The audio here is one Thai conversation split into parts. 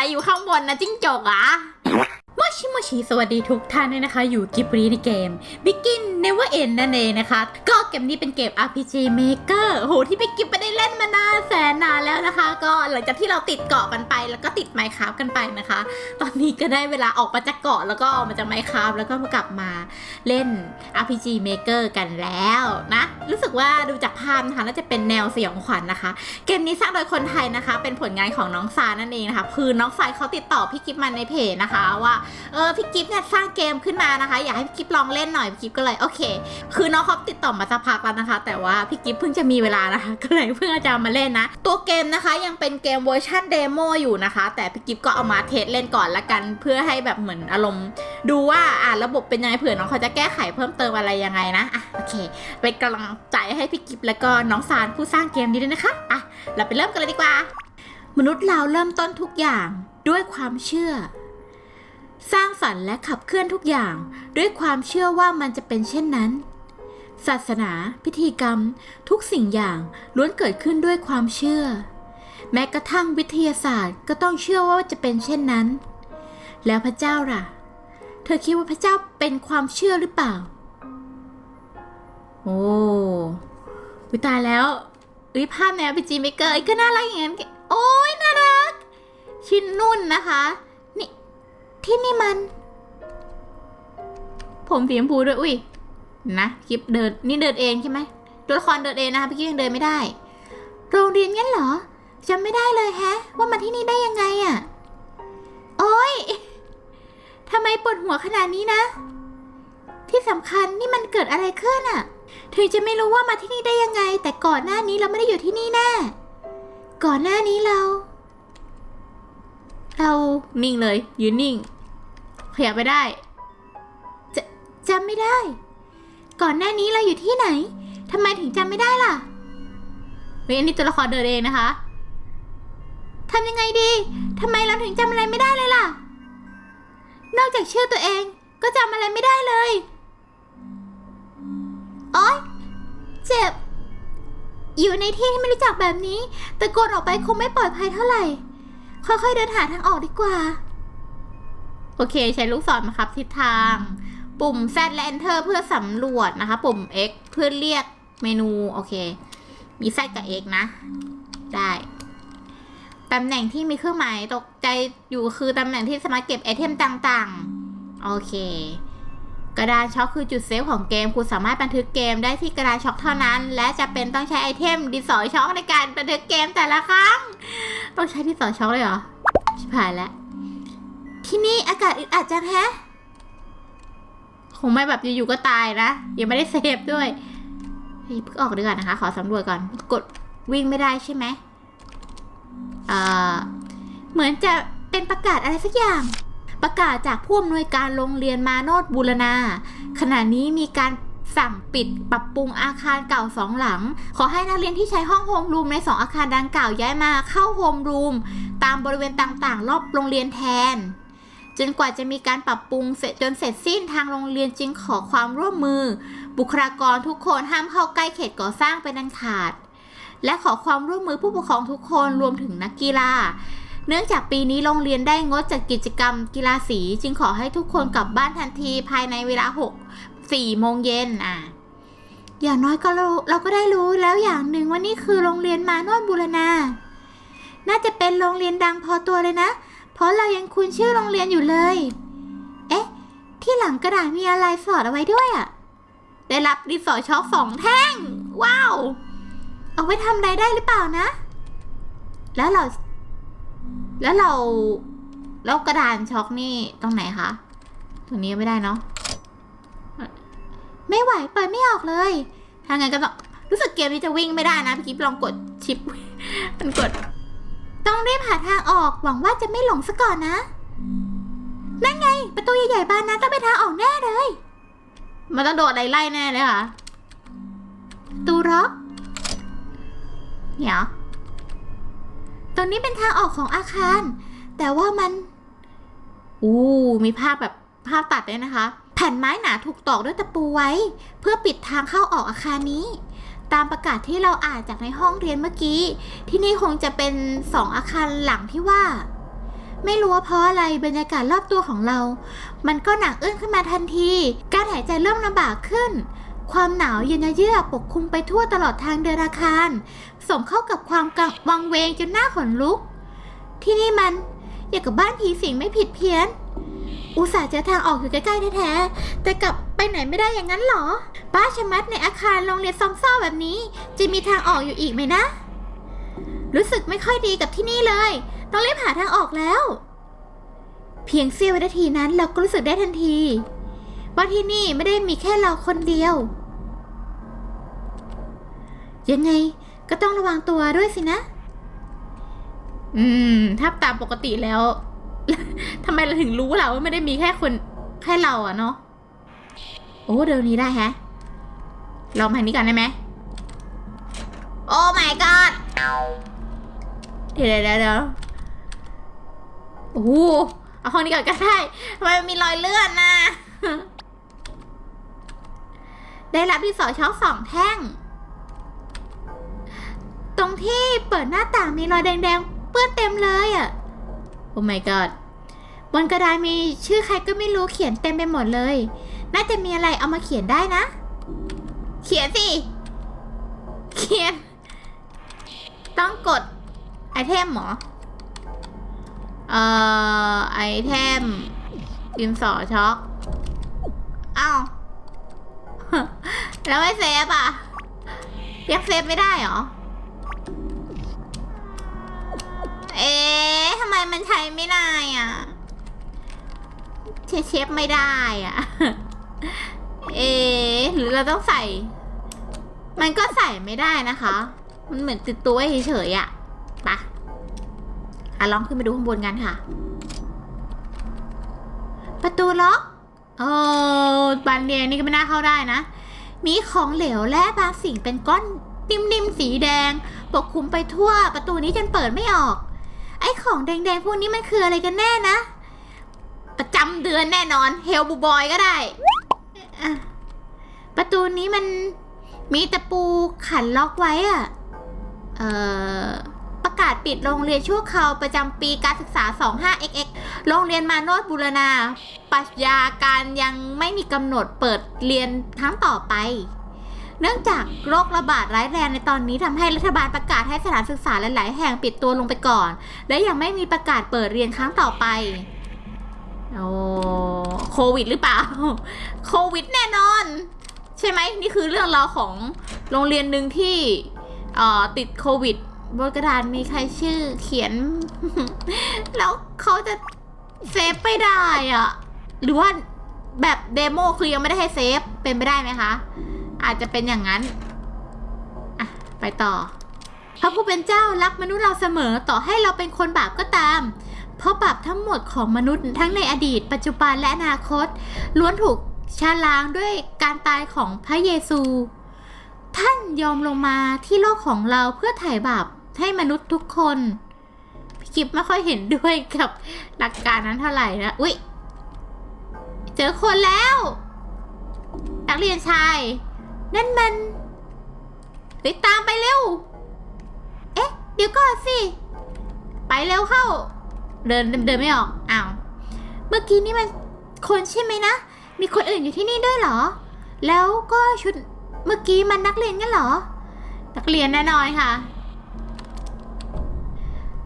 อะไรอยู่ข้างบนนะจิ้งจกอะมอชิโมชิสวัสดีทุกท่านด้วยนะคะ อยู่กิบรีในเกม Begin Never End นั่นเองนะคะ ก็เกมนี้เป็นเกม RPG Maker โหที่พี่กิบไม่ได้เล่นมานานแสนนานแล้วนะคะ ก็หลังจากที่เราติดเกาะกันไป แล้วก็ติดไมค์คราฟกันไปนะคะ ตอนนี้ก็ได้เวลาออกมาจากเกาะแล้วก็ออกมาจากไมค์คราฟแล้วก็มากลับมาเล่น RPG Maker กันแล้วนะรู้สึกว่าดูจากภาพนะคะน่าจะเป็นแนวสยองขวัญนะคะ เกมนี้สร้างโดยคนไทยนะคะ เป็นผลงานของน้องซานั่นเองนะคะคือน้องซายเขาติดต่อพี่กิฟมาในเพจนะคะ ว่าเออพี่กิฟเนี่ยสร้างเกมขึ้นมานะคะ อยากให้พี่กิฟลองเล่นหน่อยพี่กิฟก็เลยโอเค คือน้องเขาติดต่อมาสักพักแล้วนะคะ แต่ว่าพี่กิฟเพิ่งจะมีเวลานะคะ ก็เลยเพิ่งจะมาเล่นนะ ตัวเกมนะคะยังเป็นเกมเวอร์ชันเดโมอยู่นะคะ แต่พี่กิฟก็เอามาเทสเล่นก่อนละกัน เพื่อให้แบบเหมือนอารมณ์ ดูว่าอ่าระบบเป็นยังไงเผื่อน้องเขาจะแก้ไขเพิ่มเติมอะไรยังไงนะอะโอเค เป็นกำลังใจให้พี่กิฟแล้วก็น้องซานผู้สร้างเกมนี้ด้วยนะคะอะเราไปเริ่มกันเลยดีกว่า มนุษย์เราเริ่มต้นทุกอย่างด้วยความเชื่อ สร้างสรรค์และขับเคลื่อนทุกอย่าง ด้วยความเชื่อว่ามันจะเป็นเช่นนั้น ศาสนา พิธีกรรม ทุกสิ่งอย่างล้วนเกิดขึ้นด้วยความเชื่อ แม้กระทั่งวิทยาศาสตร์ก็ต้องเชื่อว่าจะเป็นเช่นนั้น แล้วพระเจ้าล่ะ เธอคิดว่าพระเจ้าเป็นความเชื่อหรือเปล่า โอ้วิตายแล้ววิภาพแนวพีจีเมเกยก็น่ารักอย่างนั้นโอ้ยน่ารัก ชิ้นนุ่นนะคะ ที่นี่มัน ผมสีชมพูด้วย อุ้ย นะคลิปเดินนี่เดินเองใช่ไหมตัวละครเดินเองนะคะพี่กิ๊ยังเดินไม่ได้ โรงเรียนงั้นเหรอจำไม่ได้เลยแฮะ ว่ามาที่นี่ได้ยังไงอะ่ะ โอ้ยทำไมปวดหัวขนาดนี้นะ ที่สำคัญนี่มันเกิดอะไรขึ้นอะ่ะถึงจะไม่รู้ว่ามาที่นี่ได้ยังไง แต่ก่อนหน้านี้เราไม่ได้อยู่ที่นี่แน่ ก่อนหน้านี้เรา เรานิ่งเลย ยืนนิ่ง ขยับไปได้จะจำไม่ได้ ก่อนหน้านี้เราอยู่ที่ไหนทำไมถึงจำไม่ได้ล่ะเฮ้ยอันนี้ตัวละครเดินเองนะคะทำยังไงดีทำไมเราถึงจำอะไรไม่ได้เลยล่ะ นอกจากชื่อตัวเองก็จำอะไรไม่ได้เลยโอ๊ยเจ็บ อยู่ในที่ที่ไม่รู้จักแบบนี้ตะโกนออกไปคงไม่ปลอดภัยเท่าไหร่ ค่อยๆเดินหาทางออกดีกว่า โอเค ใช้ลูกศรมาครับทิศทาง ปุ่ม Z และ Enter เพื่อสำรวจนะคะ ปุ่ม X เพื่อเรียกเมนู โอเค มี Z กับ X นะ ได้ตำแหน่งที่มีเครื่องหมายตกใจอยู่คือตำแหน่งที่สามารถเก็บไอเทมต่างๆ โอเค กระดานช็อคคือจุดเซฟของเกม คุณสามารถบันทึกเกมได้ที่กระดานช็อคเท่านั้น และจะเป็นต้องใช้ไอเทมดินสอช็อคในการบันทึกเกมแต่ละครั้ง ต้องใช้ดินสอช็อคเลยเหรอ ชิบหายแล้ว ที่นี่อากาศอึดอัดจังแฮะ คงไม่แบบอยู่ๆก็ตายนะ ยังไม่ได้เซฟด้วยเฮ้ยเพิ่งออกดีกว่านะคะ ขอสำรวจก่อน กดวิ่งไม่ได้ใช่ไหมเอ่อ เหมือนจะเป็นประกาศอะไรสักอย่าง ประกาศจากผู้อำนวยการโรงเรียนมาโนดบูรณา ขณะนี้มีการ สั่งปิดปรับปรุงอาคารเก่าสองหลัง ขอให้นักเรียนที่ใช้ห้องโฮมรูมในสองอาคารดังกล่าวย้ายมาเข้าโฮมรูมตามบริเวณต่างๆ รอบโรงเรียนแทน จนกว่าจะมีการปรับปรุงเสร็จจนเสร็จสิ้นทางโรงเรียนจึงขอความร่วมมือ บุคลากรทุกคนห้ามเข้าใกล้เขตก่อสร้างเป็นอันขาด และขอความร่วมมือผู้ปกครองทุกคนรวมถึงนักกีฬาเนื่องจากปีนี้โรงเรียนได้งดจัดกิจกรรมกีฬาสี จึงขอให้ทุกคนกลับบ้านทันทีภายในเวลา 6 4โมงเย็นอะอย่างน้อยก็เราเราก็ได้รู้แล้วอย่างหนึ่งว่านี่คือโรงเรียนมานวดบูรณา น่าจะเป็นโรงเรียนดังพอตัวเลยนะ เพราะเรายังคุ้นชื่อโรงเรียนอยู่เลย เอ๊ะ ที่หลังกระดาษมีอะไรสอดเอาไว้ด้วยอะ่ะ ได้รับดินสอช็อคสองแท่ง ว้าว เอาไว้ทำอะไรได้หรือเปล่านะ แล้วเรา แล้วเรา แล้วกระดานช็อกนี่ตรงไหนคะ ตรงนี้ไม่ได้เนาะ ไม่ไหวเปิดไม่ออกเลย ถ้างั้นก็ต้องรู้สึกเกมนี้จะวิ่งไม่ได้นะพี่กิ๊บลองกดชิปมันกด ต้องรีบหาทางออก หวังว่าจะไม่หลงซะก่อนนะ นั่นไง ประตูใหญ่ๆบานนั้นต้องเป็นทางออกแน่เลย มันต้องโดดอะไรไล่แน่เลยค่ะตูล็อกเดี๋ยวตรงนี้เป็นทางออกของอาคาร แต่ว่ามัน อู้ มีภาพแบบภาพตัดด้วยนะคะ ผ่นไม้หนาถูกตอกด้วยตะปูไว้ เพื่อปิดทางเข้าออกอาคารนี้ ตามประกาศที่เราอ่านจากในห้องเรียนเมื่อกี้ ที่นี่คงจะเป็นสองอาคารหลังที่ว่า ไม่รู้ว่าเพราะอะไรบรรยากาศรอบตัวของเรา มันก็หนักอึ้งขึ้นมาทันที การหายใจเริ่มลำบากขึ้น ความหนาวเย็นเยือกปกคลุมไปทั่วตลอดทางเดินอาคารสมเข้ากับความกังวังเวงจนหน้าขนลุก ที่นี่มัน อย่างกับบ้านผีสิงไม่ผิดเพี้ยน อุตส่าห์เจอทางออกอยู่ใกล้ๆแท้ๆ แต่กลับไปไหนไม่ได้อย่างนั้นเหรอบ้าชะมัดในอาคารโรงเรียนซอมซ่อแบบนี้ จะมีทางออกอยู่อีกไหมนะ รู้สึกไม่ค่อยดีกับที่นี่เลย ต้องรีบหาทางออกแล้ว เพียงเสี้ยววินาทีนั้นเราก็รู้สึกได้ทันที ว่าที่นี่ไม่ได้มีแค่เราคนเดียว ยังไงก็ต้องระวังตัวด้วยสินะ อืม ถ้าตามปกติแล้ว ทำไมเราถึงรู้ล่ะว่าไม่ได้มีแค่คนแค่เราอะเนาะโอ้เดินนี้ได้แฮะลองทางนี้ก่อนได้ไหมโอ้ my god เดี๋ยวเดี๋ยวเดี๋ยวโอ้โหเอาห้องนี้ก่อนก็ได้ทำไมมันมีรอยเลื่อนนะได้รับที่สอช็อกสองแท่ง ตรงที่เปิดหน้าต่างมีรอยแดงๆ เปื้อนเต็มเลยอะ่ะ โอ้ my god บนกระดานมีชื่อใครก็ไม่รู้เขียนเต็มไปหมดเลย น่าจะมีอะไรเอามาเขียนได้นะ เขียนสิ เขียน ต้องกดไอเทมหรอ เอ่อ ไอเทมดินสอช็อกอ้าวแล้วไม่เซฟอะยังเซฟไม่ได้เหรอ เอ๊ะทำไมมันใช้ไม่ได้อะ เชฟไม่ได้อะเอ หรือเราต้องใส่ มันก็ใส่ไม่ได้นะคะ มันเหมือนติดตัวเฉยๆอะปะอะลองขึ้นไปดูข้างบนกันค่ะ ประตูล็อกเออบานเรียนนี่ก็ไม่น่าเข้าได้นะ มีของเหลวและบางสิ่งเป็นก้อนนิ่มๆสีแดง ปกคลุมไปทั่วประตูนี้จนเปิดไม่ออก ไอ้ของแดงๆพวกนี้มันคืออะไรกันแน่นะ ประจำเดือนแน่นอน เฮลบูบอยก็ได้อะประตูนี้มันมีตะปูขันล็อกไว้อะเอ่อ ประกาศปิดโรงเรียนชั่วคราวประจำปีการศึกษา 25xx โรงเรียนมาโนดบูรณาปรัชญาการยังไม่มีกำหนดเปิดเรียนครั้งต่อไป เนื่องจากโรคระบาดร้ายแรงในตอนนี้ทำให้รัฐบาลประกาศให้สถานศึกษาหลาย ๆ แห่งปิดตัวลงไปก่อน และยังไม่มีประกาศเปิดเรียนครั้งต่อไป โอ้โควิดหรือเปล่า โควิดแน่นอน ใช่ไหมนี่คือเรื่องราวของโรงเรียนหนึ่งที่อ่อติดโควิดบนกระดานมีใครชื่อเขียน แล้วเขาจะเซฟไม่ได้อะหรือว่าแบบเดโมคือยังไม่ได้ให้เซฟเป็นไปได้ไหมคะ อาจจะเป็นอย่างนั้นอะไปต่อพระผู้เป็นเจ้ารักมนุษย์เราเสมอต่อให้เราเป็นคนบาปก็ตาม เพราะบาปทั้งหมดของมนุษย์ทั้งในอดีต ปัจจุบันและอนาคต ล้วนถูกชาล้างด้วยการตายของพระเยซู ท่านยอมลงมาที่โลกของเราเพื่อไถ่บาปให้มนุษย์ทุกคนพี่กิฟไม่ค่อยเห็นด้วยกับหลักการนั้นเท่าไหร่นะอุ๊ยเจอคนแล้วนักเรียนชาย นั่นมันไปตามไปเร็ว เอ๊ะ เดี๋ยวก่อนสิ ไปเร็วเข้า เดินเดินไม่ออกอ้าวเมื่อกี้นี่มันคนใช่ไหมนะ มีคนอื่นอยู่ที่นี่ด้วยเหรอ แล้วก็ชุดเมื่อกี้มันนักเรียนกันเหรอ นักเรียนแน่นอนค่ะ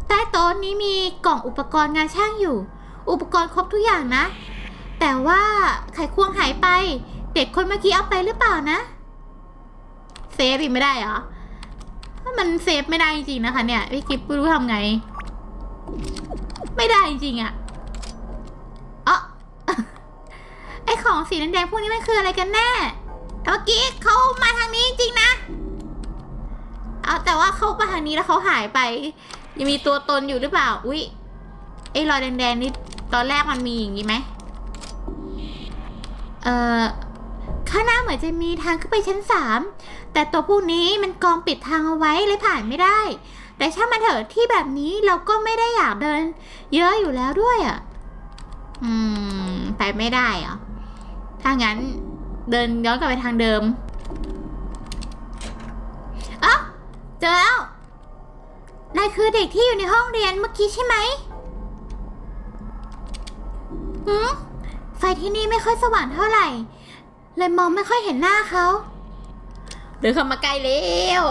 ใต้โต๊ะนี้มีกล่องอุปกรณ์งานช่างอยู่ อุปกรณ์ครบทุกอย่างนะ แต่ว่าไขควงหายไป เด็กคนเมื่อกี้เอาไปหรือเปล่านะ เซฟอีกไม่ได้เหรอถ้ามันเซฟไม่ได้จริงๆนะคะเนี่ยพี่กิฟไม่รู้ทำไง ไม่ได้จริงๆอะเอ๋อไอของสีแดงๆพวกนี้มันคืออะไรกันแน่ต่เมื่อกี้เขามาทางนี้จริงนะ เอาแต่ว่าเขามาทางนี้แล้วเขาหายไป ยังมีตัวตนอยู่หรือเปล่า อุ๊ยไอรอยแดงๆนี่ตอนแรกมันมีอย่างนี้ไหมเอ่อข้างหน้าเหมือนจะมีทางขึ้นไปชั้นสามแต่ตัวพวกนี้มันกองปิดทางเอาไว้เลยผ่านไม่ได้ แต่ช่างมันเถอะที่แบบนี้เราก็ไม่ได้อยากเดิน เยอะอยู่แล้วด้วยอะ อืม ไปไม่ได้เหรอ ถ้างั้นเดินย้อนกลับไปทางเดิมเอ้าเจอแล้วนายคือเด็กที่อยู่ในห้องเรียนเมื่อกี้ใช่ไหมหืมไฟที่นี่ไม่ค่อยสว่างเท่าไหร่ เลยมองไม่ค่อยเห็นหน้าเขา เดินเข้ามาใกล้เร็ว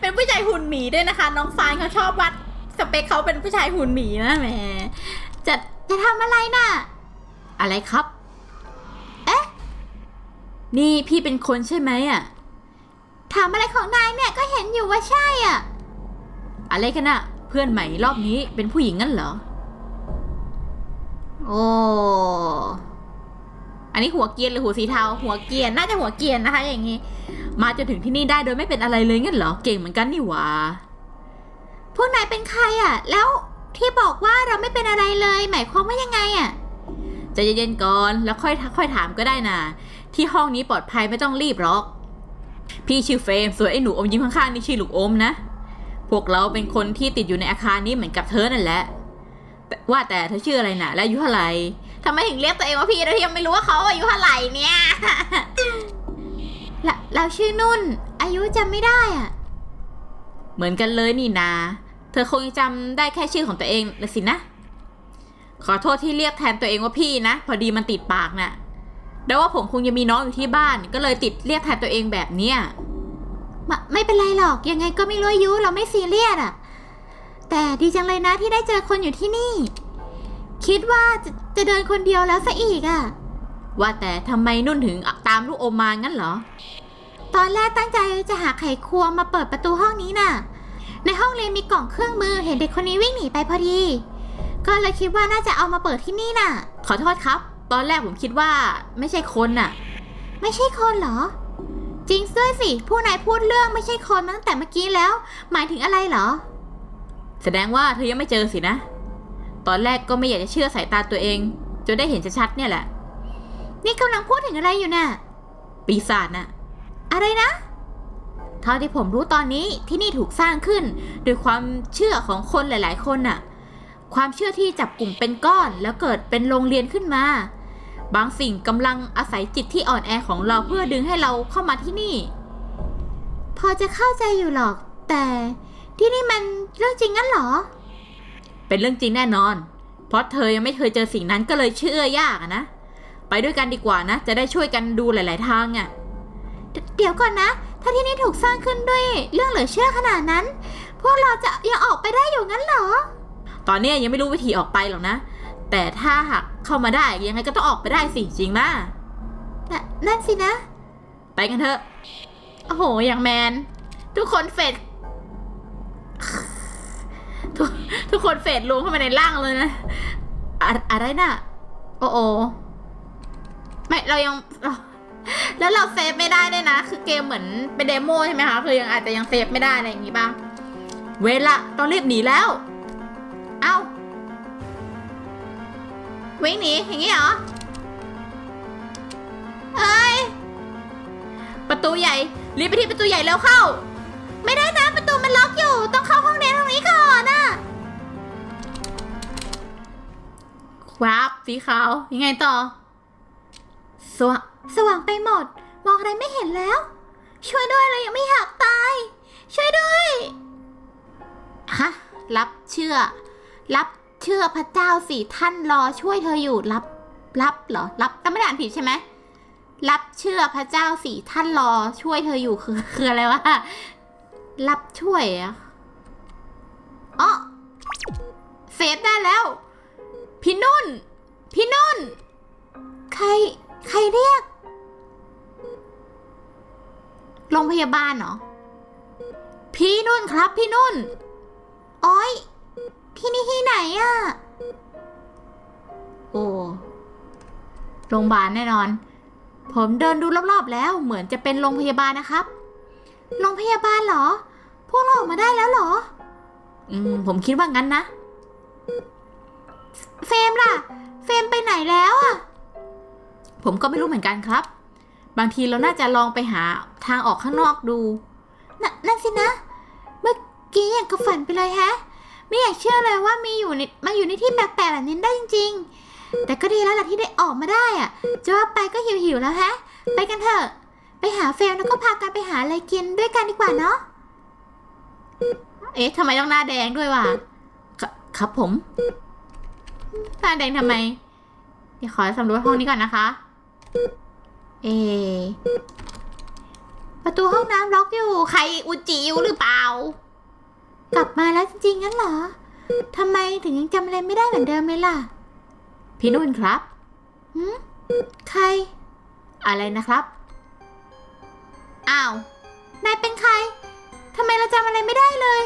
เป็นผู้ชายหุ่นหมีด้วยนะคะ น้องฟานเขาชอบวัดสเปคเขาเป็นผู้ชายหุ่นหมีนะแหมจะจะทำอะไรน่ะ อะไรครับ เอ๊ะ นี่พี่เป็นคนใช่ไหมอะ ถามอะไรของนายเนี่ยก็เห็นอยู่ว่าใช่อะ อะไรกันอะเพื่อนใหม่รอบนี้เป็นผู้หญิงงั้นเหรอ โอ้ อันนี้หัวเกียนหรือหัวสีเทา หัวเกียนน่าจะหัวเกียนนะคะ อย่างนี้ มาจนถึงที่นี่ได้โดยไม่เป็นอะไรเลยงั้นเหรอ เก่งเหมือนกันนี่หว่า พวกนายเป็นใครอะ แล้วที่บอกว่าเราไม่เป็นอะไรเลย หมายความว่ายังไงอะใจะเย็นๆก่อนแล้วค่อยค่อยถามก็ได้นะที่ห้องนี้ปลอดภัยไม่ต้องรีบหรอก พี่ชื่อเฟรมส่วนไอ้หนูอมยิ้มข้างๆนี่ชื่อลูกอมนะ พวกเราเป็นคนที่ติดอยู่ในอาคารนี้เหมือนกับเธอนั่นแหละแต่ว่าแต่เธอชื่ออะไรนะและอายุเท่าไหร่ทำไมถึงเรียกตัวเองว่าพี่โดยที่ยังไม่รู้ว่าเขาอายุเท่าไหร่เนี่ย เราเราชื่อนุ่น อายุจำไม่ได้อะเหมือนกันเลยนี่นา เธอคงจำได้แค่ชื่อของตัวเองละสินะ ขอโทษที่เรียกแทนตัวเองว่าพี่นะ พอดีมันติดปากน่ะแต่ว่าผมคงยังมีน้องอยู่ที่บ้าน ก็เลยติดเรียกแทนตัวเองแบบเนี้ยไม่ไม่เป็นไรหรอก ยังไงก็ไม่รู้อายุเราไม่ซีเรียสอะแต่ดีจังเลยนะที่ได้เจอคนอยู่ที่นี่ คิดว่าจะจะเดินคนเดียวแล้วซะอีกอะ ว่าแต่ทำไมนุ่นถึงตามลูกอมมางั้นเหรอ ตอนแรกตั้งใจจะหาไขควงมาเปิดประตูห้องนี้น่ะ ในห้องเรียนมีกล่องเครื่องมือเห็นเด็กคนนี้วิ่งหนีไปพอดี ก็เลยคิดว่าน่าจะเอามาเปิดที่นี่น่ะ ขอโทษครับ ตอนแรกผมคิดว่าไม่ใช่คนน่ะ ไม่ใช่คนเหรอ จริงด้วยสิ ผู้นายพูดเรื่องไม่ใช่คนมาตั้งแต่เมื่อกี้แล้ว หมายถึงอะไรเหรอ แสดงว่าเธอยังไม่เจอสินะ ตอนแรกก็ไม่อยากจะเชื่อสายตาตัวเองจนได้เห็นชัดๆเนี่ยแหละ นี่กำลังพูดถึงอะไรอยู่น่ะ ปีศาจน่ะ อะไรนะเท่าที่ผมรู้ตอนนี้ที่นี่ถูกสร้างขึ้นโดยความเชื่อของคนหลาย ๆ คนน่ะ ความเชื่อที่จับกลุ่มเป็นก้อนแล้วเกิดเป็นโรงเรียนขึ้นมา บางสิ่งกำลังอาศัยจิตที่อ่อนแอของเราเพื่อดึงให้เราเข้ามาที่นี่ พอจะเข้าใจอยู่หรอก แต่ที่นี่มันเรื่องจริงงั้นเหรอ เป็นเรื่องจริงแน่นอน เพราะเธอยังไม่เคยเจอสิ่งนั้นก็เลยเชื่อยากอะนะ ไปด้วยกันดีกว่านะ จะได้ช่วยกันดูหลาย ๆ ทางอะเดเดี๋ยวก่อนนะ ถ้าที่นี่ถูกสร้างขึ้นด้วยเรื่องเหลือเชื่อขนาดนั้น พวกเราจะยังออกไปได้อยู่งั้นเหรอ ตอนเนี้ยยังไม่รู้วิธีออกไปหรอกนะ แต่ถ้าหากเข้ามาได้ยังไงก็ต้องออกไปได้สิจริงมะน่ะนั่นสินะ ไปกันเถอะ โอ้โห อย่างแมน ทุกคนเฟดทุกทุกคนเฟดรวมเข้ามาในร่างเลยนะ อะอะไรน่ะ โอ้โอ ไม่เรายังเราแล้วเราเซฟไม่ได้ด้วยนะ คือเกมเหมือนเป็นเดโมใช่ไหมคะ คือยังอาจจะยังเซฟไม่ได้อะไรอย่างงี้บ้าง เวลาต้องรีบหนีแล้ว เอ้าวิ่งหนีอย่างงี้เหรอ เอ้ย ประตูใหญ่ รีบไปที่ประตูใหญ่แล้วเข้า ไม่ได้นะประตูมันล็อกอยู่ ต้องเข้าห้องเรียนตรงนี้ก่อนนะครับสีขาวยังไงต่อ สว่างสว่างไปหมด มองอะไรไม่เห็นแล้ว ช่วยด้วยเรายังไม่อยากตาย ช่วยด้วย ฮะ รับเชื่อ รับเชื่อพระเจ้าสิท่านรอช่วยเธออยู่รับ รับเหรอ รับแต่ไม่ได้อ่านผิดใช่ไหมรับเชื่อพระเจ้าสิท่านรอช่วยเธออยู่คือคืออะไรวะรับช่วยอะอ๋อเซฟได้แล้ว พี่นุ่น พี่นุ่น ใคร ใครเรียก โรงพยาบาลเหรอ พี่นุ่นครับพี่นุ่น อ้อย ที่นี่ที่ไหนอะโอ้โรงพยาบาลแน่นอน ผมเดินดูรอบๆแล้ว เหมือนจะเป็นโรงพยาบาลนะครับ โรงพยาบาลเหรอ พวกเราออกมาได้แล้วเหรอ อืม ผมคิดว่างั้นนะ เฟรมล่ะ เฟรมไปไหนแล้วอะ ผมก็ไม่รู้เหมือนกันครับ บางทีเราน่าจะลองไปหาทางออกข้างนอกดูนนั่นสินะ เมื่อกี้อย่างกับฝันไปเลยแฮะ ไม่อยากเชื่อเลยว่ามีอยู่ในมาอยู่ในที่แปลกๆแบบนี้ได้จริง ๆ แต่ก็ดีแล้วล่ะที่ได้ออกมาได้อะจะว่าไปก็หิวๆแล้วแฮะ ไปกันเถอะ ไปหาเฟรมแล้วก็พากันไปหาอะไรกินด้วยกันดีกว่าเนาะ เอ๊ะทำไมต้องหน้าแดงด้วยวะคครับผมหน้าแดงทำไม เดี๋ยวขอสำรวจห้องนี้ก่อนนะคะ เอ ประตูห้องน้ำล็อกอยู่ ใครอุจจิอยู่หรือเปล่า กลับมาแล้วจริงๆงั้นเหรอทำไมถึงยังจำอะไรไม่ได้เหมือนเดิมเลยล่ะ พี่นุ่นครับหืมใคร อะไรนะครับ อ้าว นายเป็นใคร ทำไมเราจำอะไรไม่ได้เลย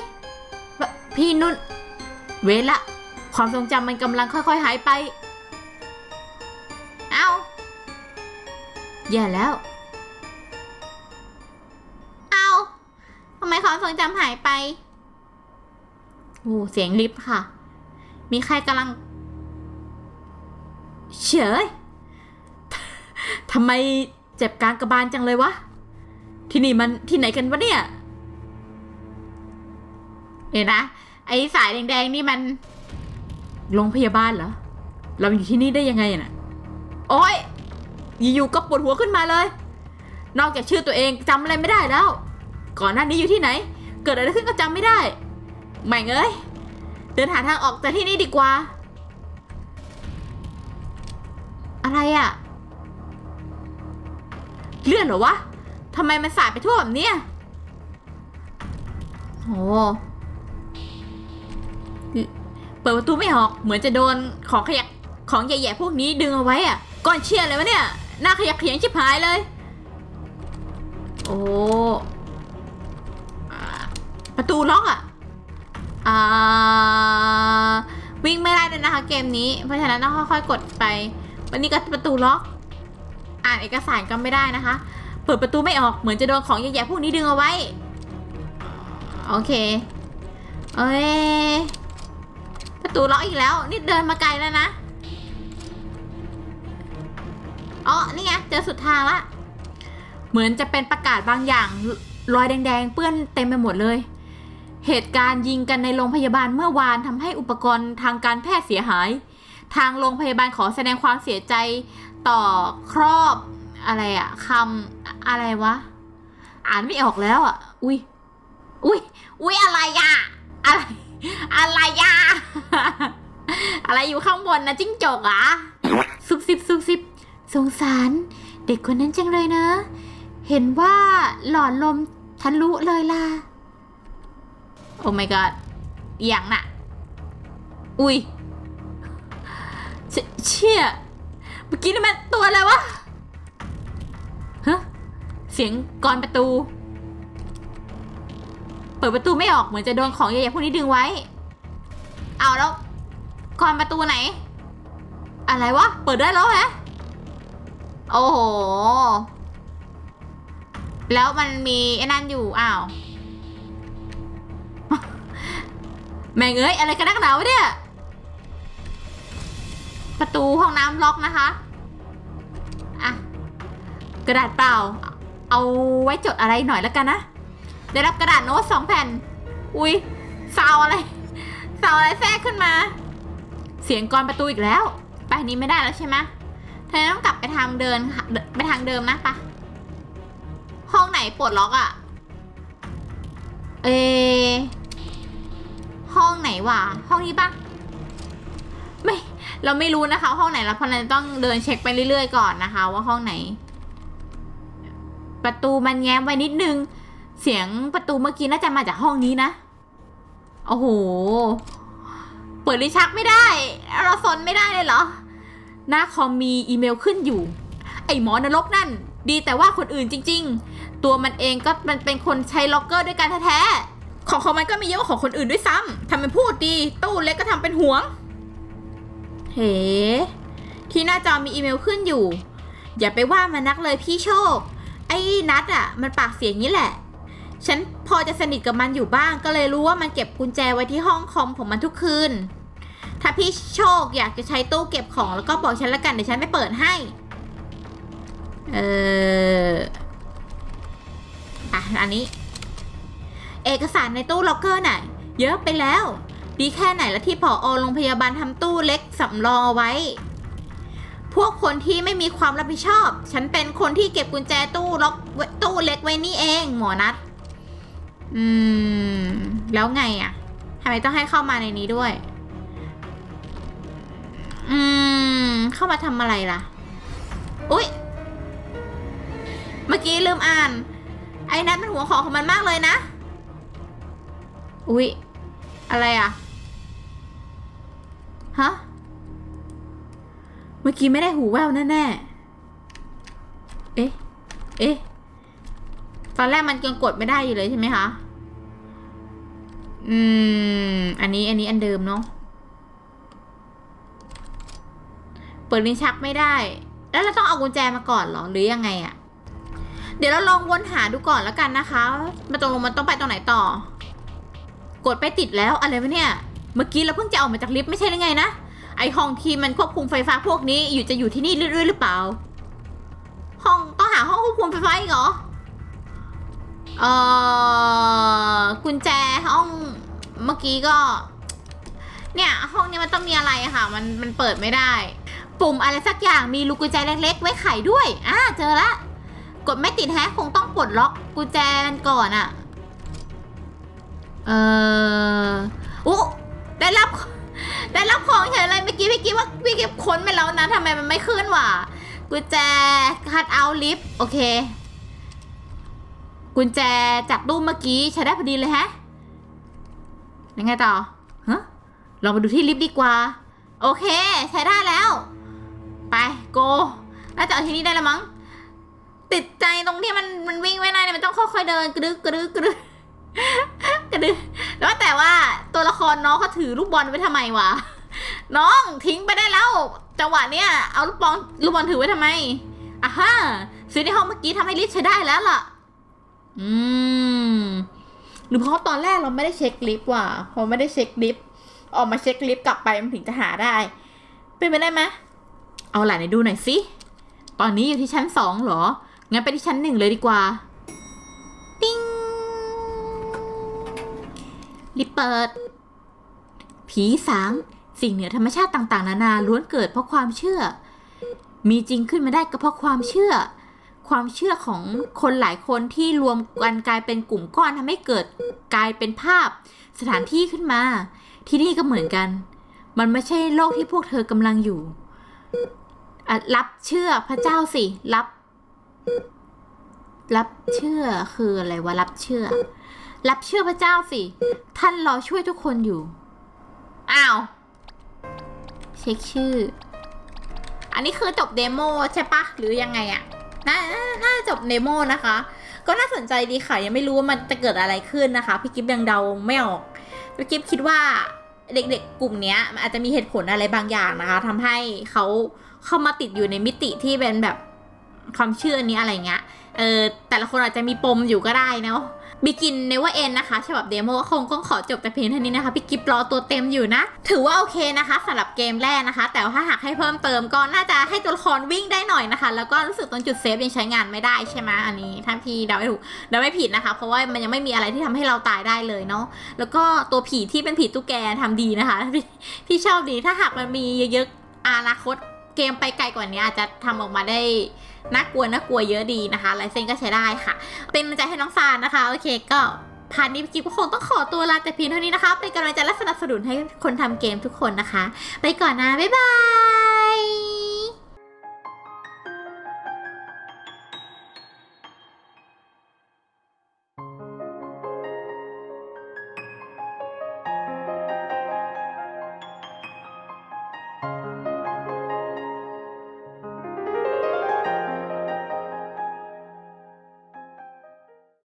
พี่นุ่น เวทละ ความทรงจำมันกำลังค่อยๆหายไป เอ้า แย่แล้ว เอ้าทำไมความทรงจำหายไปโอ้เสียงลิฟต์ค่ะ มีใครกำลัง เฉยทำไมเจ็บกลางกระบาลจังเลยวะ ที่นี่มันที่ไหนกันวะเนี่ยเดี๋ยวนะ ไอ้สายแดงๆนี่มันโรงพยาบาลเหรอ เราอยู่ที่นี่ได้ยังไงน่ะ โอ้ย อยู่ๆก็ปวดหัวขึ้นมาเลย นอกจากชื่อตัวเองจำอะไรไม่ได้แล้ว ก่อนหน้านี้อยู่ที่ไหน เกิดอะไรขึ้นก็จำไม่ได้แม่งเอ้ยเดินหาทางออกจากที่นี่ดีกว่า อะไรอะ่ะเลื่อนเหรอวะทำไมมันสาดไปทั่วแบบเนี้ยโหเปิดประตูไม่ออก เหมือนจะโดนของขยักของใหญ่ๆพวกนี้ดึงเอาไว้อะก้อนเชี่ยเลยวะเนี่ย หน้าขยักเขียงชิบหายเลย โอ้ประตูล็อกอะอ่าวิ่งไม่ได้เลยนะคะเกมนี้ เพราะฉะนั้นต้องค่อยๆกดไป วันนี้ก็ประตูล็อก อ่านเอกสารก็ไม่ได้นะคะ เปิดประตูไม่ออกเหมือนจะโดนของใหญ่ๆพวกนี้ดึงเอาไว้ โอเค เอ้ยประตูล็อกอีกแล้ว นี่เดินมาไกลแล้วนะ อ๋อนี่ไงเจอสุดทางละ เหมือนจะเป็นประกาศบางอย่างรอยแดง ๆ เปื้อนเต็มไปหมดเลย เหตุการณ์ยิงกันในโรงพยาบาลเมื่อวานทำให้อุปกรณ์ทางการแพทย์เสียหาย ทางโรงพยาบาลขอแสดงความเสียใจต่อครอบอะไรอะคำอะไรวะ อ่านไม่ออกแล้วอะอุ้ยอุ้ยอุ้ยอะไรอะอะไรอะไรอะอะไรอยู่ข้างบนนะจิ้งจกอะซุบซิบซุบซิบ สงสารเด็กคนนั้นจังเลยเนะเห็นว่าหลอดลมทะลุเลยล่ะ โอ้ my god อย่างน่ะ อุ้ยเชี่ยเมื่อกี้นี่มันตัวอะไรวะฮะเสียงกรนประตู เปิดประตูไม่ออกเหมือนจะโดนของใหญ่ๆพวกนี้ดึงไว้ เอาแล้วก่อนประตูไหน อะไรวะ เปิดได้แล้วฮะ โอ้โห แล้วมันมีไอ้นั่นอยู่ อ้าว แม่งเอ้ย อะไรกันนักหนาวะเนี่ย ประตูห้องน้ำล็อกนะคะ อะ กระดาษเปล่า เอาไว้จดอะไรหน่อยแล้วกันนะ ได้รับกระดาษโน้ตสองแผ่น อุ้ยซาวอะไรซาวอะไรแทรกขึ้นมา เสียงกรอนประตูอีกแล้ว ไปนี้ไม่ได้แล้วใช่ไหม เธอต้องกลับไปทางเดินค่ะไปทางเดิมนะปะห้องไหนปลดล็อกอะเอ ห้องไหนวะห้องนี้ปะไม่ เราไม่รู้นะคะ ห้องไหนแล้วเพราะเราต้องเดินเช็คไปเรื่อยๆก่อนนะคะ ว่าห้องไหน ประตูมันแง้มไว้นิดนึง เสียงประตูเมื่อกี้น่าจะมาจากห้องนี้นะโอ้โหเปิดลิชักไม่ได้ เราสนไม่ได้เลยเหรอ หน้าคอมมีอีเมลขึ้นอยู่ ไอ้หมอนรกนั่น ดีแต่ว่าคนอื่นจริง ๆ ตัวมันเองก็มันเป็นคนใช้ล็อกเกอร์ด้วยกันแท้ๆของของมันก็มีเยอะกว่าของคนอื่นด้วยซ้ำทำเป็นพูดดี ตู้เล็กก็ทำเป็นห่วงเฮ้ที่หน้าจอมีอีเมลขึ้นอยู่ อย่าไปว่ามันนักเลยพี่โชค ไอ้นัดอะมันปากเสียงนี้แหละ ฉันพอจะสนิทกับมันอยู่บ้างก็เลยรู้ว่ามันเก็บกุญแจไว้ที่ห้องคอมของมันทุกคืน ถ้าพี่โชคอยากจะใช้ตู้เก็บของแล้วก็บอกฉันละกันเดี๋ยวฉันไม่เปิดให้ เอออะอันนี้ เอกสารในตู้ล็อกเกอร์น่ะเยอะไปแล้ว ดีแค่ไหนละที่ผอโรงพยาบาลทำตู้เล็กสำรองเอาไว้ พวกคนที่ไม่มีความรับผิดชอบ ฉันเป็นคนที่เก็บกุญแจตู้ล็อกตู้เล็กไว้นี่เอง หมอนัดอืม แล้วไงอะ่ะทำไมต้องให้เข้ามาในนี้ด้วย อืม เข้ามาทำอะไรล่ะ อุ๊ยเมื่อกี้ลืมอ่าน ไอ้นั้นเป็นหัวของของมันมากเลยนะ อุ๊ยอะไรอะ ฮะ เมื่อกี้ไม่ได้หูแว่วแน่ๆ เอ๊ะ เอ๊ะ ตอนแรกมันยังกดไม่ได้อยู่เลยใช่ไหมคะ อืม อันนี้อันนี้อันเดิมเนาะ เปิดลิ้นชักไม่ได้ แล้วเราต้องเอากุญแจมาก่อนหรอหรือยังไงอะเดี๋ยวเราลองวนหาดูก่อนแล้วกันนะคะมาตรงลงมันต้องไปตรงไหนต่อ กดไปติดแล้วอะไรวะเนี่ย เมื่อกี้เราเพิ่งจะออกมาจากลิฟต์ไม่ใช่หรือไงนะไอห้องที่มันควบคุมไฟฟ้าพวกนี้อยู่จะอยู่ที่นี่เรื่อยๆหรือเปล่า ห้องต้องหาห้องควบคุมไฟฟ้าอีกเหรอเอ่อกุญแจห้องเมื่อกี้ก็ เนี่ยห้องนี้มันต้องมีอะไรค่ะ มันมันเปิดไม่ได้ ปุ่มอะไรสักอย่างมีลูกกุญแจเล็ก ๆ ไว้ไขด้วย อ่าเจอละ กดไม่ติดแฮะคงต้องปลดล็อกกุญแจมันก่อนอะเอออุ๊ได้รับ ได้รับของเฉยเลยเมื่อกี้พี่กิ๊ว่าพี่กิ๊ค้นไปแล้วนะทำไมมันไม่ขึ้นวะกุญแจคัดเอาลิฟต์โอเค กุญแจจากตู้เมื่อกี้ใช้ได้พอดีเลยแฮะยังไงต่อฮะลองไปดูที่ลิฟต์ดีกว่า โอเค ใช้ได้แล้ว ไปโกน่าจะเอาที่นี่ได้แล้วมั้ง ติดใจตรงที่มันมันวิ่งไม่ได้เนี่ยมันต้องค่อยๆเดินกระดึกกระดึกกระดึกกระดึกแล้วแต่ว่าตัวละครน้องเขาถือลูกบอลไว้ทำไมวะน้องทิ้งไปได้แล้วจังหวะเนี้ยเอาลูกบอลลูกบอลถือไว้ทำไมอะฮะซื้อในห้องเมื่อกี้ทำให้ลิฟต์ใช้ได้แล้วล่ะ อืมหรือเพราะตอนแรกเราไม่ได้เช็คลิฟต์ว่ะพอไม่ได้เช็คลิฟต์ออกมาเช็คลิฟต์กลับไปมันถึงจะหาได้ เป็นไปได้ไหม เอาหลานไหนดูหน่อยสิ ตอนนี้อยู่ที่ชั้นสองเหรอ งั้นไปที่ชั้นหนึ่งเลยดีกว่า ติ้งรีบเปิด ผีสาง สิ่งเหนือธรรมชาติต่างๆ นานาล้วนเกิดเพราะความเชื่อ มีจริงขึ้นมาได้ก็เพราะความเชื่อ ความเชื่อของคนหลายคนที่รวมกันกลายเป็นกลุ่มก้อนทำให้เกิดกลายเป็นภาพ สถานที่ขึ้นมา ที่นี่ก็เหมือนกัน มันไม่ใช่โลกที่พวกเธอกำลังอยู่ รับเชื่อพระเจ้าสิ รับ รับเชื่อคืออะไรวะรับเชื่อ รับเชื่อพระเจ้าสิ ท่านรอช่วยทุกคนอยู่ อ้าว เช็คชื่อ อันนี้คือจบเดโมใช่ปะหรือยังไงอะน่าน่าจบเดโมนะคะ ก็น่าสนใจดีค่ะ ยังไม่รู้ว่ามันจะเกิดอะไรขึ้นนะคะ พี่กิฟยังเดาไม่ออก พี่กิฟคิดว่าเด็กๆกลุ่มนี้มันอาจจะมีเหตุผลอะไรบางอย่างนะคะทำให้เขา เข้ามาติดอยู่ในมิติที่เป็นแบบความเชื่อนี้อะไรเงี้ย เออแต่ละคนอาจจะมีปมอยู่ก็ได้เนาะบิกินเนว่าเอ็นนะคะฉบับเดโมก็คงต้องขอจบแต่เพียงเท่านี้นะคะพี่กิฟรอตัวเต็มอยู่นะ ถือว่าโอเคนะคะสำหรับเกมแรกนะคะ แต่ว่าถ้าหากให้เพิ่มเติมก็น่าจะให้ตัวละครวิ่งได้หน่อยนะคะ แล้วก็รู้สึกตรงจุดเซฟยังใช้งานไม่ได้ใช่ไหมอันนี้ถ้านพี่เดาไม่ถูกเดาไม่ผิดนะคะ เพราะว่ามันยังไม่มีอะไรที่ทำให้เราตายได้เลยเนาะแล้วก็ตัวผีที่เป็นผีตุ๊กแกทำดีนะคะพี่พี่ชอบดีถ้าหากมันมีเยอะๆอนาคต เกมไปไกลกว่านี้อาจจะทำออกมาได้น่ากลัวน่ากลัวเยอะดีนะคะลายเซ็นก็ใช้ได้ค่ะ เป็นกำลังใจให้น้องฟานนะคะ โอเคก็พาร์ทนี้กิ๊บก็คงต้องขอตัวลาแต่เพียงเท่านี้นะคะ เป็นกำลังใจและสนับสนุนให้คนทำเกมทุกคนนะคะ ไปก่อนนะ บ๊ายบาย